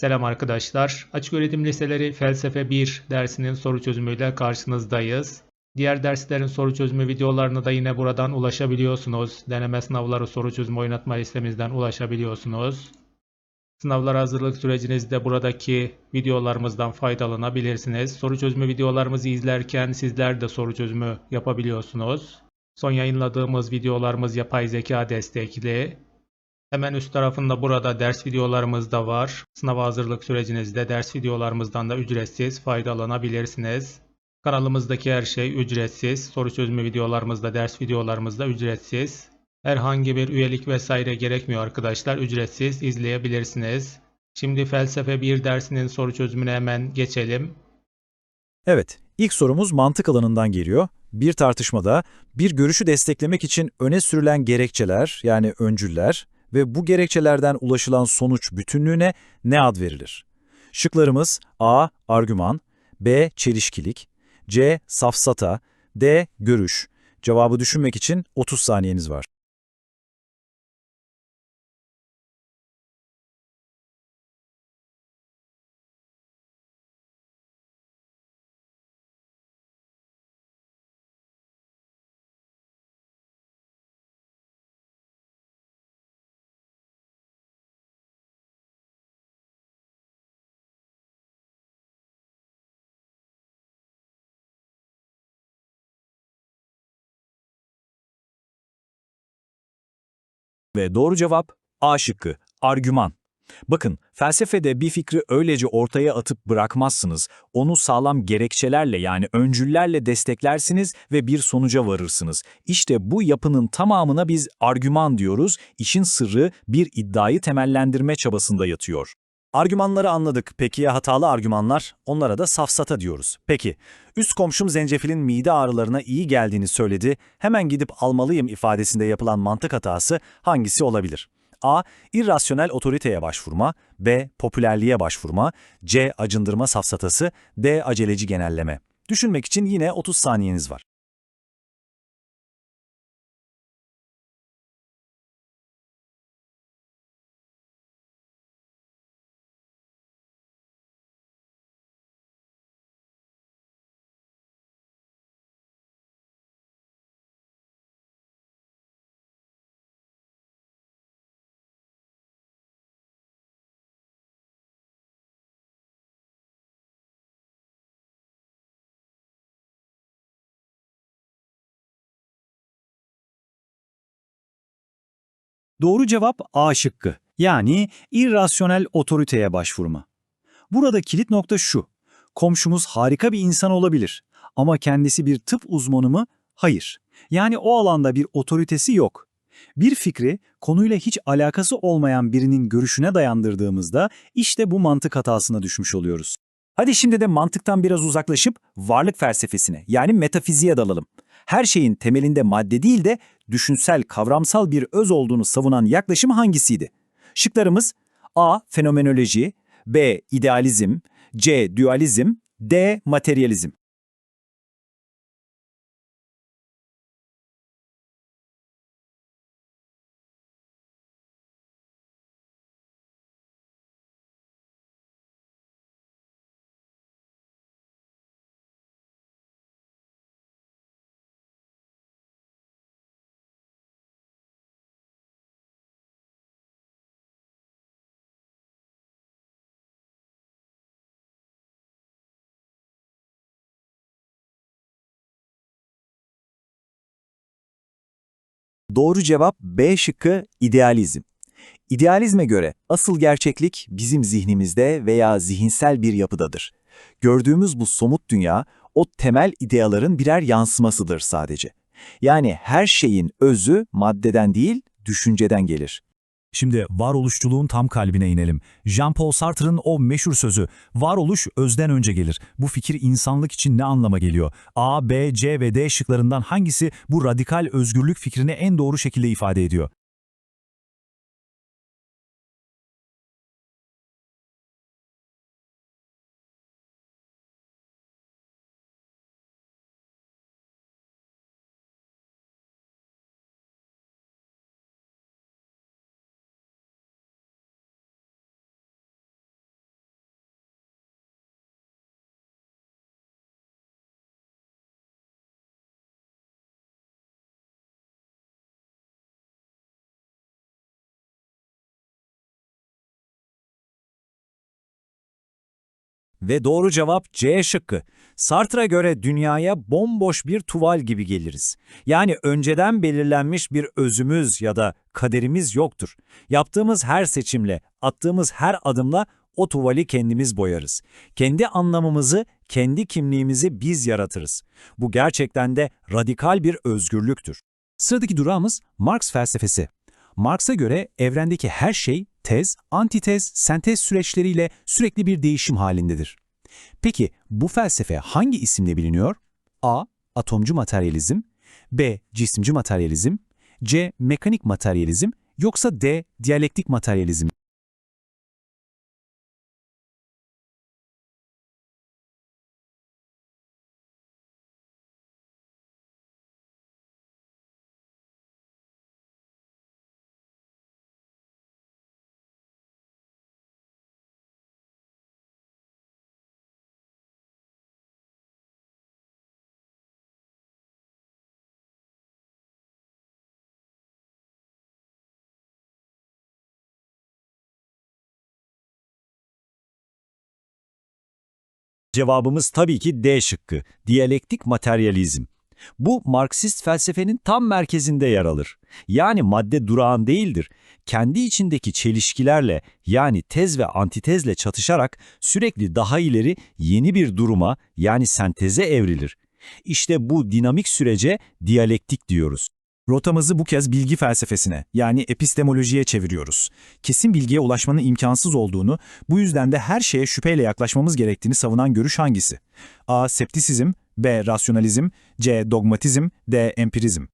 Selam arkadaşlar. Açık öğretim liseleri felsefe 1 dersinin soru çözümüyle karşınızdayız. Diğer derslerin soru çözümü videolarına da yine buradan ulaşabiliyorsunuz. Deneme sınavları soru çözümü oynatma listemizden ulaşabiliyorsunuz. Sınavlara hazırlık sürecinizde buradaki videolarımızdan faydalanabilirsiniz. Soru çözümü videolarımızı izlerken sizler de soru çözümü yapabiliyorsunuz. Son yayınladığımız videolarımız yapay zeka destekli. Hemen üst tarafında burada ders videolarımız da var. Sınava hazırlık sürecinizde ders videolarımızdan da ücretsiz faydalanabilirsiniz. Kanalımızdaki her şey ücretsiz. Soru çözümü videolarımızda, ders videolarımızda ücretsiz. Herhangi bir üyelik vesaire gerekmiyor arkadaşlar. Ücretsiz izleyebilirsiniz. Şimdi felsefe 1 dersinin soru çözümüne hemen geçelim. Evet, ilk sorumuz mantık alanından geliyor. Bir tartışmada bir görüşü desteklemek için öne sürülen gerekçeler yani öncüller ve bu gerekçelerden ulaşılan sonuç bütünlüğüne ne ad verilir? Şıklarımız A. Argüman B. Çelişkilik C. Safsata D. Görüş Cevabı düşünmek için 30 saniyeniz var. Ve doğru cevap A şıkkı, argüman. Bakın, felsefede bir fikri öylece ortaya atıp bırakmazsınız. Onu sağlam gerekçelerle yani öncüllerle desteklersiniz ve bir sonuca varırsınız. İşte bu yapının tamamına biz argüman diyoruz. İşin sırrı bir iddiayı temellendirme çabasında yatıyor. Argümanları anladık. Peki ya hatalı argümanlar? Onlara da safsata diyoruz. Peki, üst komşum zencefilin mide ağrılarına iyi geldiğini söyledi. Hemen gidip almalıyım ifadesinde yapılan mantık hatası hangisi olabilir? A. İrrasyonel otoriteye başvurma. B. Popülerliğe başvurma. C. Acındırma safsatası. D. Aceleci genelleme. Düşünmek için yine 30 saniyeniz var. Doğru cevap A şıkkı. Yani irrasyonel otoriteye başvurma. Burada kilit nokta şu. Komşumuz harika bir insan olabilir ama kendisi bir tıp uzmanı mı? Hayır. Yani o alanda bir otoritesi yok. Bir fikri konuyla hiç alakası olmayan birinin görüşüne dayandırdığımızda işte bu mantık hatasına düşmüş oluyoruz. Hadi şimdi de mantıktan biraz uzaklaşıp varlık felsefesine yani metafiziğe dalalım. Her şeyin temelinde madde değil de düşünsel, kavramsal bir öz olduğunu savunan yaklaşım hangisiydi? Şıklarımız A. Fenomenoloji B. idealizm C. Dualizm D. Materyalizm Doğru cevap B şıkkı idealizm. İdealizme göre asıl gerçeklik bizim zihnimizde veya zihinsel bir yapıdadır. Gördüğümüz bu somut dünya o temel ideaların birer yansımasıdır sadece. Yani her şeyin özü maddeden değil, düşünceden gelir. Şimdi varoluşçuluğun tam kalbine inelim. Jean-Paul Sartre'ın o meşhur sözü, varoluş özden önce gelir. Bu fikir insanlık için ne anlama geliyor? A, B, C ve D şıklarından hangisi bu radikal özgürlük fikrini en doğru şekilde ifade ediyor? Ve doğru cevap C şıkkı. Sartre'a göre dünyaya bomboş bir tuval gibi geliriz. Yani önceden belirlenmiş bir özümüz ya da kaderimiz yoktur. Yaptığımız her seçimle, attığımız her adımla o tuvali kendimiz boyarız. Kendi anlamımızı, kendi kimliğimizi biz yaratırız. Bu gerçekten de radikal bir özgürlüktür. Sıradaki durağımız Marx felsefesi. Marx'a göre evrendeki her şey tez, antitez, sentez süreçleriyle sürekli bir değişim halindedir. Peki bu felsefe hangi isimle biliniyor? A. Atomcu materyalizm B. Cisimci materyalizm C. Mekanik materyalizm yoksa D. Diyalektik materyalizm Cevabımız tabii ki D şıkkı, diyalektik materyalizm. Bu Marksist felsefenin tam merkezinde yer alır. Yani madde durağan değildir. Kendi içindeki çelişkilerle yani tez ve antitezle çatışarak sürekli daha ileri yeni bir duruma yani senteze evrilir. İşte bu dinamik sürece diyalektik diyoruz. Rotamızı bu kez bilgi felsefesine yani epistemolojiye çeviriyoruz. Kesin bilgiye ulaşmanın imkansız olduğunu, bu yüzden de her şeye şüpheyle yaklaşmamız gerektiğini savunan görüş hangisi? A. Septisizm B. Rasyonalizm C. Dogmatizm D. Empirizm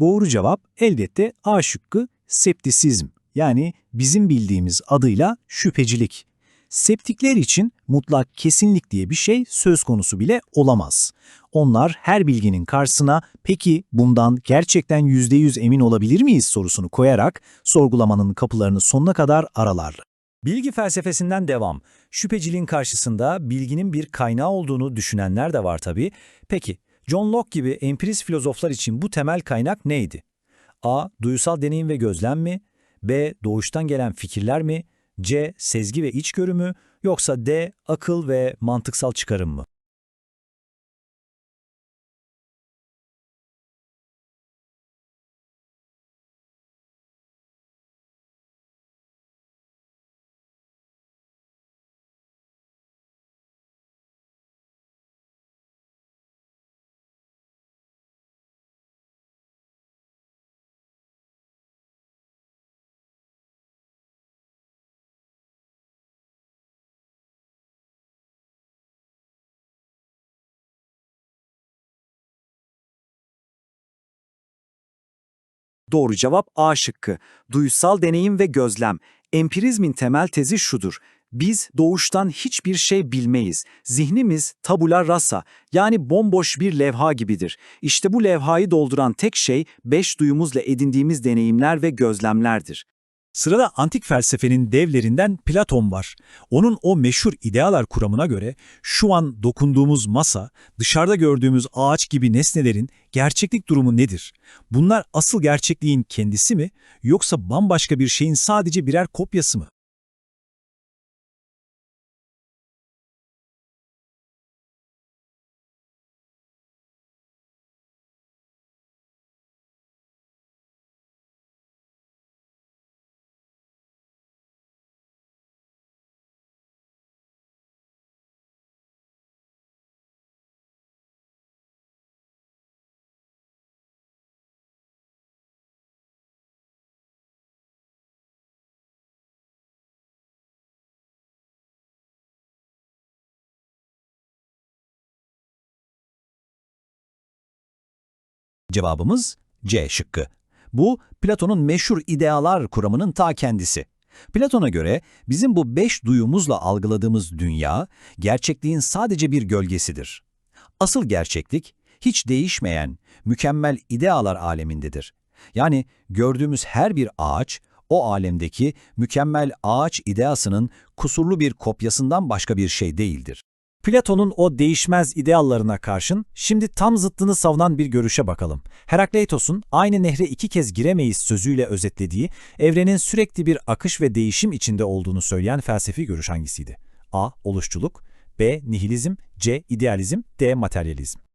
Doğru cevap elbette A şıkkı septisizm yani bizim bildiğimiz adıyla şüphecilik. Septikler için mutlak kesinlik diye bir şey söz konusu bile olamaz. Onlar her bilginin karşısına peki bundan gerçekten %100 emin olabilir miyiz sorusunu koyarak sorgulamanın kapılarını sonuna kadar aralarlar. Bilgi felsefesinden devam. Şüpheciliğin karşısında bilginin bir kaynağı olduğunu düşünenler de var tabii. Peki, John Locke gibi empirist filozoflar için bu temel kaynak neydi? A. Duyusal deneyim ve gözlem mi? B. Doğuştan gelen fikirler mi? C. Sezgi ve içgörü mü? Yoksa D. Akıl ve mantıksal çıkarım mı? Doğru cevap A şıkkı. Duyusal deneyim ve gözlem. Empirizmin temel tezi şudur. Biz doğuştan hiçbir şey bilmeyiz. Zihnimiz tabula rasa yani bomboş bir levha gibidir. İşte bu levhayı dolduran tek şey beş duyumuzla edindiğimiz deneyimler ve gözlemlerdir. Sırada antik felsefenin devlerinden Platon var. Onun o meşhur idealar kuramına göre şu an dokunduğumuz masa, dışarıda gördüğümüz ağaç gibi nesnelerin gerçeklik durumu nedir? Bunlar asıl gerçekliğin kendisi mi yoksa bambaşka bir şeyin sadece birer kopyası mı? Cevabımız C şıkkı. Bu Platon'un meşhur idealar kuramının ta kendisi. Platon'a göre bizim bu beş duyumuzla algıladığımız dünya, gerçekliğin sadece bir gölgesidir. Asıl gerçeklik, hiç değişmeyen, mükemmel idealar alemindedir. Yani gördüğümüz her bir ağaç, o alemdeki mükemmel ağaç ideasının kusurlu bir kopyasından başka bir şey değildir. Platon'un o değişmez ideallarına karşın şimdi tam zıttını savunan bir görüşe bakalım. Herakleitos'un aynı nehre iki kez giremeyiz sözüyle özetlediği, evrenin sürekli bir akış ve değişim içinde olduğunu söyleyen felsefi görüş hangisiydi? A. Oluşçuluk B. Nihilizm C. idealizm D. Materyalizm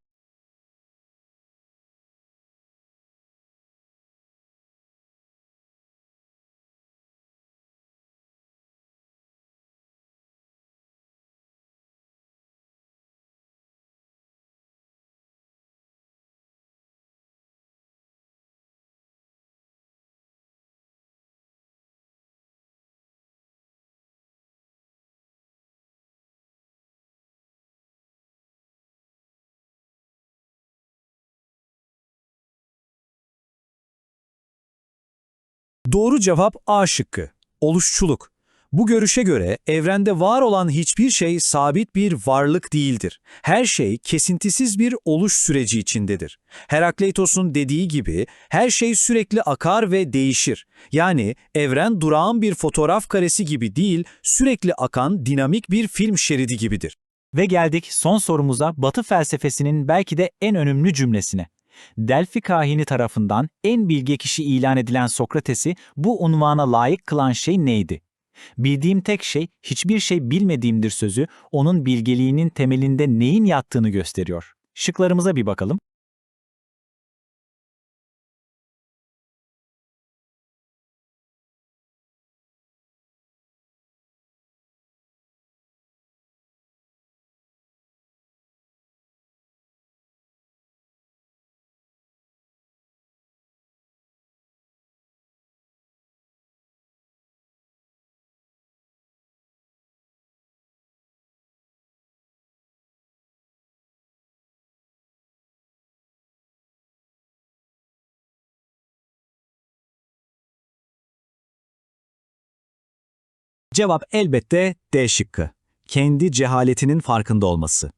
Doğru cevap A şıkkı. Oluşçuluk. Bu görüşe göre evrende var olan hiçbir şey sabit bir varlık değildir. Her şey kesintisiz bir oluş süreci içindedir. Herakleitos'un dediği gibi her şey sürekli akar ve değişir. Yani evren durağan bir fotoğraf karesi gibi değil, sürekli akan dinamik bir film şeridi gibidir. Ve geldik son sorumuza Batı felsefesinin belki de en önemli cümlesine. Delphi kahini tarafından en bilge kişi ilan edilen Sokrates'i bu unvana layık kılan şey neydi? Bildiğim tek şey hiçbir şey bilmediğimdir sözü onun bilgeliğinin temelinde neyin yattığını gösteriyor. Şıklarımıza bir bakalım. Cevap elbette D şıkkı. Kendi cehaletinin farkında olması.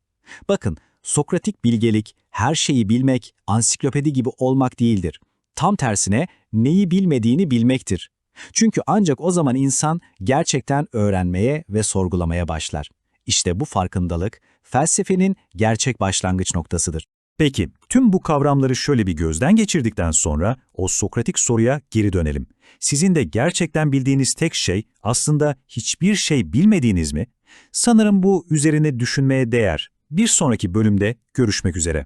Bakın, Sokratik bilgelik, her şeyi bilmek, ansiklopedi gibi olmak değildir. Tam tersine neyi bilmediğini bilmektir. Çünkü ancak o zaman insan gerçekten öğrenmeye ve sorgulamaya başlar. İşte bu farkındalık, felsefenin gerçek başlangıç noktasıdır. Peki, tüm bu kavramları şöyle bir gözden geçirdikten sonra o Sokratik soruya geri dönelim. Sizin de gerçekten bildiğiniz tek şey aslında hiçbir şey bilmediğiniz mi? Sanırım bu üzerine düşünmeye değer. Bir sonraki bölümde görüşmek üzere.